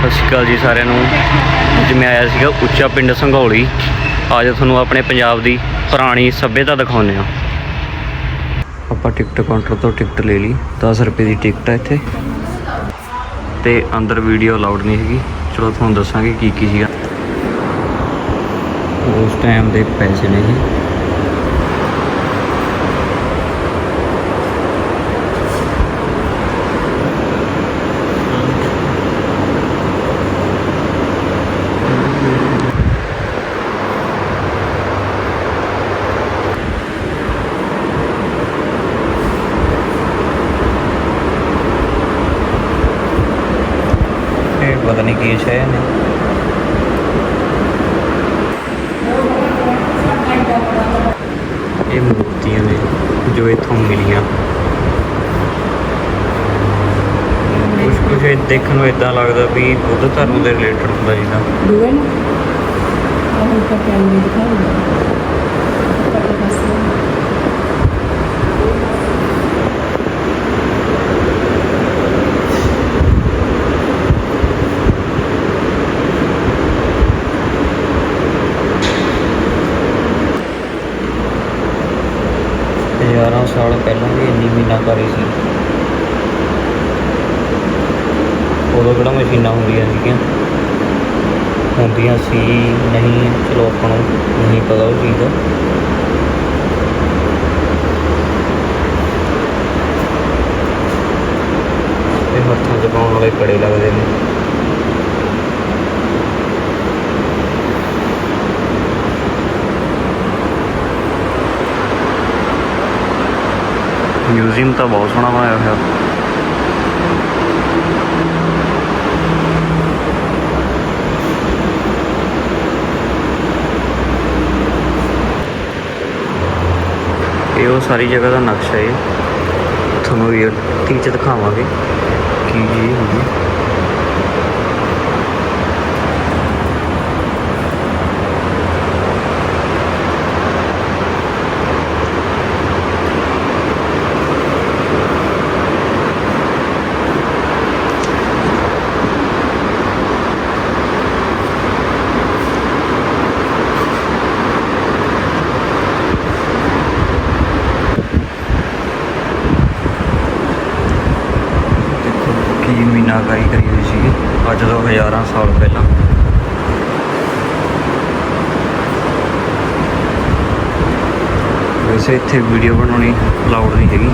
ਸਤਿ ਸ਼੍ਰੀ ਅਕਾਲ ਜੀ ਸਾਰਿਆਂ ਨੂੰ। ਅੱਜ ਮੈਂ ਆਇਆ ਸੀਗਾ ਉੱਚਾ ਪਿੰਡ ਸੰਘੌਲੀ। ਅੱਜ ਤੁਹਾਨੂੰ ਆਪਣੇ ਪੰਜਾਬ ਦੀ ਪੁਰਾਣੀ ਸੱਭਿਅਤਾ ਦਿਖਾਉਂਦੇ ਆ ਆਪਾਂ ਟਿਕਟ ਕਾਊਂਟਰ ਤੋਂ ਟਿਕਟ ਲੈ ਲਈ। 10 ਰੁਪਏ ਦੀ ਟਿਕਟ ਹੈ ਇੱਥੇ। ਤੇ ਅੰਦਰ ਵੀਡੀਓ ਅਲਾਉਡ ਨਹੀਂ ਹੈਗੀ। ਚਲੋ ਤੁਹਾਨੂੰ ਦੱਸਾਂਗੇ ਕੀ ਕੀ ਸੀਗਾ। ਉਸ ਟਾਈਮ ਦੇ ਪੈਸੇ ਨੇ ਇਹ। ਇਹ ਪਤਾ ਨਹੀਂ। ਇਹ ਮੂਰਤੀਆਂ ਨੇ ਜੋ ਇਥੋਂ ਮਿਲੀਆਂ। ਕੁਝ ਕੁਝ ਦੇਖਣ ਨੂੰ ਇਦਾਂ ਲੱਗਦਾ ਵੀ ਬੁੱਧ ਧਰਮ ਦੇ ਰਿਲੇਟਡ ਹੁੰਦਾ ਜਿੱਦਾਂ। Due no? Ako ka family ka ਸਾਲ ਪਹਿਲਾਂ ਵੀ ਇੰਨੀ ਮੀਨਾਕਾਰੀ ਸੀ। ਉਦੋਂ ਕਿਹੜਾ ਮਸ਼ੀਨਾਂ ਹੁੰਦੀਆਂ ਸੀਗੀਆਂ। ਹੁੰਦੀਆਂ ਸੀ, ਨਹੀਂ, ਚਲੋ ਆਪਾਂ ਨੂੰ ਨਹੀਂ ਪਤਾ ਉਹ ਚੀਜ਼ ਦਾ। ਇਹ ਹੱਥਾਂ 'ਚ ਪਾਉਣ ਵਾਲੇ ਕੜੇ ਲੱਗਦੇ ਨੇ। ਮਿਊਜ਼ੀਅਮ ਤਾਂ ਬਹੁਤ ਸੋਹਣਾ ਬਣਾਇਆ ਹੋਇਆ। ਇਹ ਉਹ ਸਾਰੀ ਜਗ੍ਹਾ ਦਾ ਨਕਸ਼ਾ ਹੈ। ਤੁਹਾਨੂੰ ਇਹ ਚ ਦਿਖਾਵਾਂਗੇ। ਕੀ ਜੀ ਹੁੰਦੀ ਦੇਖੋ ਕੀ ਮੀਨਾਕਾਰੀ ਕਰੀ ਹੋਈ ਸੀ ਅੱਜ ਤੋਂ ਹਜ਼ਾਰਾਂ ਸਾਲ ਪਹਿਲਾਂ। ਵੈਸੇ ਇੱਥੇ ਵੀਡੀਓ ਬਣਾਉਣੀ ਅਲਾਉਡ ਨਹੀਂ ਹੈਗੀ।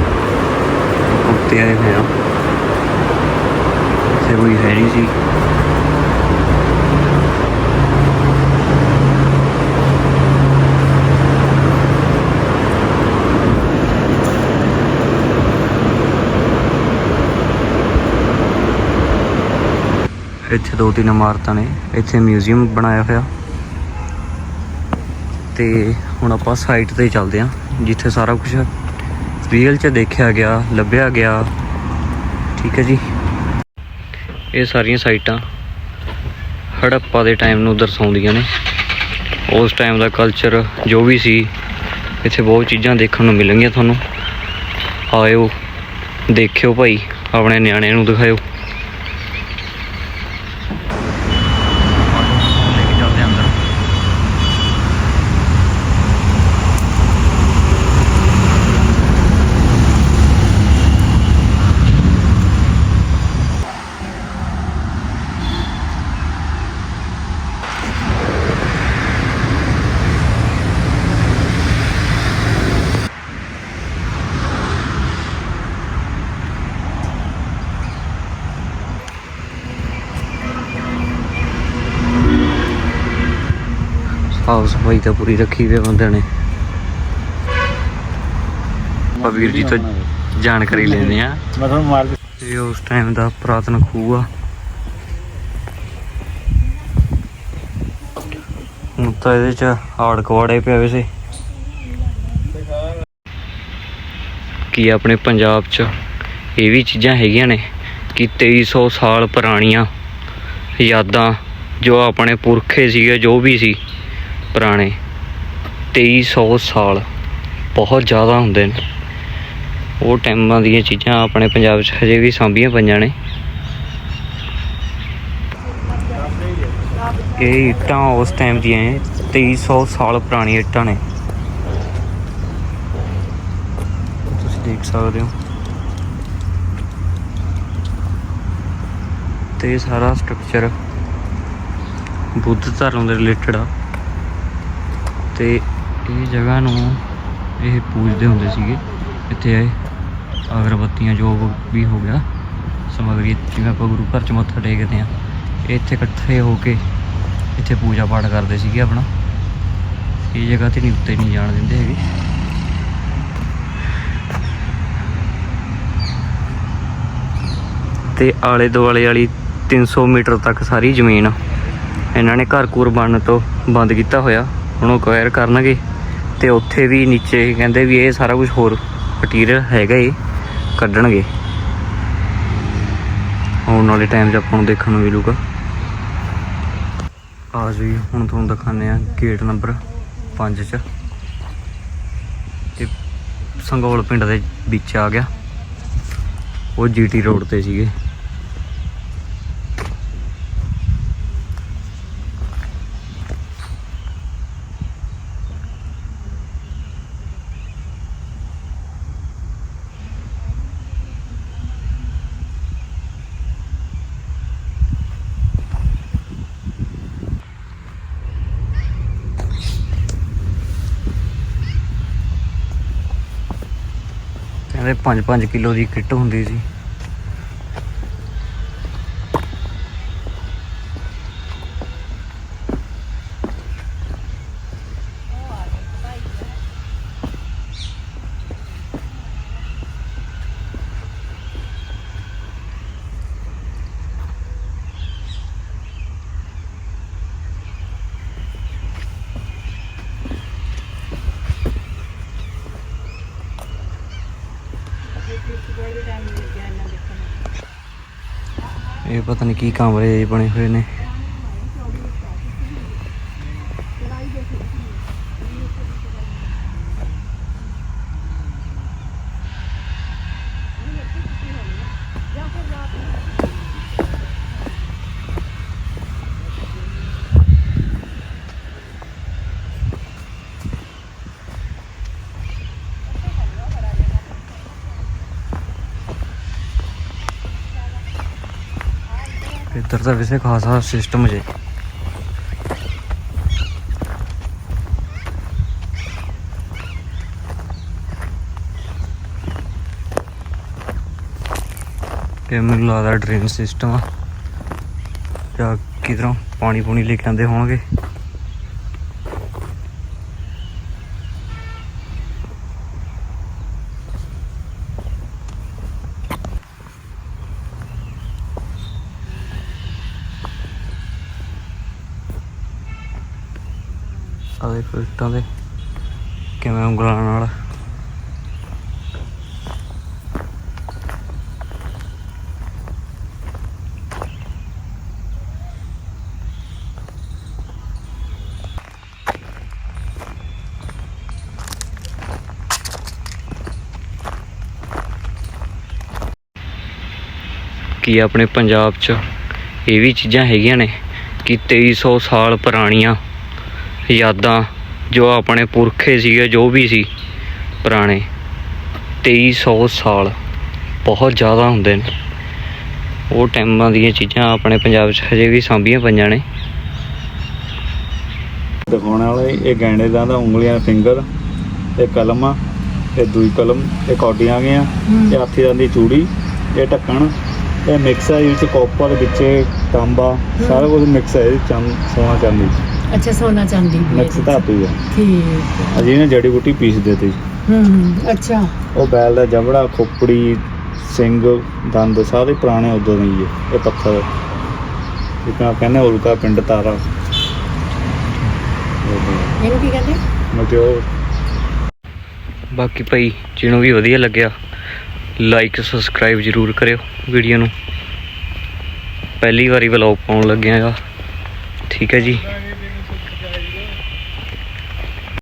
ਉੱਤੇ ਆਏ ਹੋਏ ਆ ਇੱਥੇ ਕੋਈ ਹੈ ਨਹੀਂ ਸੀ। ਇੱਥੇ ਦੋ ਤਿੰਨ ਇਮਾਰਤਾਂ ਨੇ, ਇੱਥੇ ਮਿਊਜ਼ੀਅਮ ਬਣਾਇਆ ਹੋਇਆ। ਤੇ ਹੁਣ ਆਪਾਂ ਸਾਈਟ ਤੇ ਚੱਲਦੇ ਹਾਂ, ਜਿੱਥੇ ਸਾਰਾ ਕੁਝ ਰੀਅਲ 'ਚ ਦੇਖਿਆ ਗਿਆ, ਲੱਭਿਆ ਗਿਆ। ਠੀਕ ਹੈ ਜੀ। ਇਹ ਸਾਰੀਆਂ ਸਾਈਟਾਂ ਹੜੱਪਾ ਦੇ ਟਾਈਮ ਨੂੰ ਦਰਸਾਉਂਦੀਆਂ ਨੇ। ਉਸ ਟਾਈਮ ਦਾ ਕਲਚਰ ਜੋ ਵੀ ਸੀ, ਇੱਥੇ ਬਹੁਤ ਚੀਜ਼ਾਂ ਦੇਖਣ ਨੂੰ ਮਿਲਣਗੀਆਂ ਤੁਹਾਨੂੰ। ਆਇਓ, ਦੇਖਿਓ ਭਾਈ, ਆਪਣੇ ਨਿਆਣਿਆਂ ਨੂੰ ਦਿਖਾਇਓ। ਸਾਫ਼ ਸਫ਼ਾਈ ਤਾਂ ਪੂਰੀ ਰੱਖੀ ਹੋਈ ਬੰਦੇ ਨੇ। ਆਪਾਂ ਵੀਰ ਜੀ ਤੋਂ ਜਾਣਕਾਰੀ ਲੈਂਦੇ ਆ ਮੈਂ ਤੁਹਾਨੂੰ ਮਾਰ ਇਹ ਉਸ ਟਾਈਮ ਦਾ ਪੁਰਾਤਨ ਖੂਹ ਆ। ਹੁਣ ਤਾਂ ਇਹਦੇ ਚ ਆੜ ਕਵਾੜੇ ਪਿਆ ਵੈਸੇ ਕੀ ਆਪਣੇ ਪੰਜਾਬ ਚ ਇਹ ਵੀ ਚੀਜ਼ਾਂ ਹੈਗੀਆਂ ਨੇ ਕਿ 2300 ਸਾਲ ਪੁਰਾਣੀਆਂ ਯਾਦਾਂ ਜੋ ਆਪਣੇ ਪੁਰਖੇ ਸੀਗੇ ਜੋ ਵੀ ਸੀ। ਪੁਰਾਣੇ 2300 ਸਾਲ ਬਹੁਤ ਜ਼ਿਆਦਾ ਹੁੰਦੇ ਨੇ। ਉਹ ਟਾਈਮਾਂ ਦੀਆਂ ਚੀਜ਼ਾਂ ਆਪਣੇ ਪੰਜਾਬ 'ਚ ਹਜੇ ਵੀ ਸਾਂਭੀਆਂ ਪਈਆਂ ਨੇ। ਇਹ ਇੱਟਾਂ ਉਸ ਟਾਈਮ ਦੀਆਂ ਹੈ 2300 ਸਾਲ ਪੁਰਾਣੀਆਂ ਇੱਟਾਂ ਨੇ। ਤੁਸੀਂ ਦੇਖ ਸਕਦੇ ਹੋ। ਤੇ ਸਾਰਾ ਸਟਰਕਚਰ ਬੁੱਧ ਧਰਮ ਦੇ ਰਿਲੇਟਡ ਆ। ਤੇ ਇਹ ਜਗ੍ਹਾ ਨੂੰ ਇਹ ਪੂਜਦੇ ਹੁੰਦੇ ਸੀਗੇ। ਇੱਥੇ ਆਏ, ਅਗਰਬੱਤੀਆਂ ਜੋ ਵੀ ਹੋ ਗਿਆ, ਸਮਗਰੀ ਜਿਵੇਂ ਆਪਾਂ ਗੁਰੂ ਘਰ ਚ ਮੱਥਾ ਟੇਕਦੇ ਆ ਇਹ ਇੱਥੇ ਇਕੱਠੇ ਹੋ ਕੇ ਇੱਥੇ ਪੂਜਾ ਪਾਠ ਕਰਦੇ ਸੀਗੇ ਆਪਣਾ। ਇਹ ਜਗ੍ਹਾ ਤੇ ਨਹੀਂ, ਉੱਤੇ ਨਹੀਂ ਜਾਣ ਦਿੰਦੇ ਹੈਗੇ। ਤੇ ਆਲੇ ਦੁਆਲੇ ਵਾਲੀ 300 ਮੀਟਰ ਤੱਕ ਸਾਰੀ ਜ਼ਮੀਨ ਇਹਨਾਂ ਨੇ ਘਰ ਘੂਰ ਬਣਨ ਤੋਂ ਬੰਦ ਕੀਤਾ ਹੋਇਆ। ਹੁਣ ਉਹ ਅਕਵਾਇਰ ਕਰਨਗੇ ਤੇ ਉੱਥੇ ਵੀ ਨੀਚੇ ਕਹਿੰਦੇ ਵੀ ਇਹ ਸਾਰਾ ਕੁਝ ਹੋਰ ਮਟੀਰੀਅਲ ਹੈਗਾ ਏ, ਕੱਢਣਗੇ। ਆਉਣ ਵਾਲੇ ਟਾਈਮ 'ਚ ਆਪਾਂ ਨੂੰ ਦੇਖਣ ਨੂੰ ਮਿਲੂਗਾ। ਆ ਜੀ, ਹੁਣ ਤੁਹਾਨੂੰ ਦਿਖਾਉਂਦੇ ਆ ਗੇਟ ਨੰਬਰ 5 'ਚ। ਤੇ ਸੰਗੋਲ ਪਿੰਡ ਦੇ ਵਿੱਚ ਆ ਗਿਆ। ਉਹ ਜੀਟੀ ਰੋਡ ਤੇ ਸੀਗੇ। ਕਹਿੰਦੇ 5-5 ਕਿਲੋ ਦੀ ਕਿੱਟ ਹੁੰਦੀ ਸੀ। ਇਹ ਪਤਾ ਨਹੀਂ ਕੀ ਕਮਰੇ ਬਣੇ ਹੋਏ ਨੇ। ਇੱਧਰ ਤਾਂ ਵੈਸੇ ਖਾਸਾ ਸਿਸਟਮ ਜੇ। ਇਹ ਮੈਨੂੰ ਲੱਗਦਾ ਡਰੇਨ ਸਿਸਟਮ ਆ। ਜਾਂ ਕਿਧਰੋਂ ਪਾਣੀ ਪੂਣੀ ਲੈ ਕੇ ਆਉਂਦੇ ਹੋਣਗੇ। ਆ ਦੇਖੋ ਦੇ। ਕਿਵੇਂ ਉਂਗਲਾਂ ਨਾਲ। ਕੀ ਆਪਣੇ ਪੰਜਾਬ 'ਚ ਇਹ ਵੀ ਚੀਜ਼ਾਂ ਹੈਗੀਆਂ ਨੇ ਕਿ 2300 ਸਾਲ ਪੁਰਾਣੀਆਂ ਯਾਦਾਂ ਜੋ ਆਪਣੇ ਪੁਰਖੇ ਸੀਗੇ ਜੋ ਵੀ ਸੀ ਪੁਰਾਣੇ 2300 ਸਾਲ ਬਹੁਤ ਜ਼ਿਆਦਾ ਹੁੰਦੇ ਨੇ। ਉਹ ਟਾਈਮਾਂ ਦੀਆਂ ਚੀਜ਼ਾਂ ਆਪਣੇ ਪੰਜਾਬ 'ਚ ਹਜੇ ਵੀ ਸਾਂਭੀਆਂ ਪਈਆਂ ਨੇ। ਦਿਖਾਉਣ ਵਾਲੇ ਇਹ ਗੈਂਡੇ ਦਾ ਦਾ ਉਂਗਲੀਆਂ ਫਿੰਗਰ ਇਹ ਕਲਮ ਆ ਇਹ ਦੂਈ ਕਲਮ ਇਹ ਕੌਡੀਆਂ ਆ ਗਈਆਂ ਇਹ ਹਾਥੀ ਦੰਦ ਦੀ ਚੂੜੀ ਇਹ ਢੱਕਣ ਇਹ ਮਿਕਸ ਹੈ ਇਹਦੇ ਵਿੱਚ ਕਾਪਰ ਵਿੱਚ ਤਾਂਬਾ ਸਾਰਾ ਕੁਝ ਮਿਕਸ ਹੈ ਇਹ ਚੰਦ ਸੋਨਾ ਚਾਂਦੀ। ਅੱਛਾ ਸੋਨਾ ਚਾਂਦੀ ਵੀ ਮਿਕਸ ਧਾਤੂ ਹੈ ਠੀਕ ਅਜੀ ਨੇ ਜੜੀ ਬੂਟੀ ਪੀਸਦੇ ਤੇ ਹੂੰ ਹੂੰ ਅੱਛਾ। ਉਹ ਬੈਲ ਦਾ ਜਬੜਾ ਖੋਪੜੀ ਸਿੰਘ ਦੰਦ ਸਾਰੇ ਪੁਰਾਣੇ ਉਦੋਂ ਦੇ ਹੀ ਹੈ। ਇਹ ਪੱਥਰ। ਜਿੱਦਾਂ ਕਹਿੰਦੇ ਉਲਕਾ ਪਿੰਡ ਤਾਰਾ। ਇਹਨੂੰ ਕੀ ਕਹਿੰਦੇ? ਮਤਲਬ ਬਾਕੀ ਭਾਈ ਜਿਹਨੂੰ ਵੀ ਵਧੀਆ ਲੱਗਿਆ ਲਾਈਕ ਸਬਸਕ੍ਰਾਈਬ ਜ਼ਰੂਰ ਕਰਿਓ ਵੀਡੀਓ ਨੂੰ। ਪਹਿਲੀ ਵਾਰੀ ਵਲੌਗ ਪਾਉਣ ਲੱਗਿਆ ਹੈਗਾ। ਠੀਕ ਹੈ ਜੀ।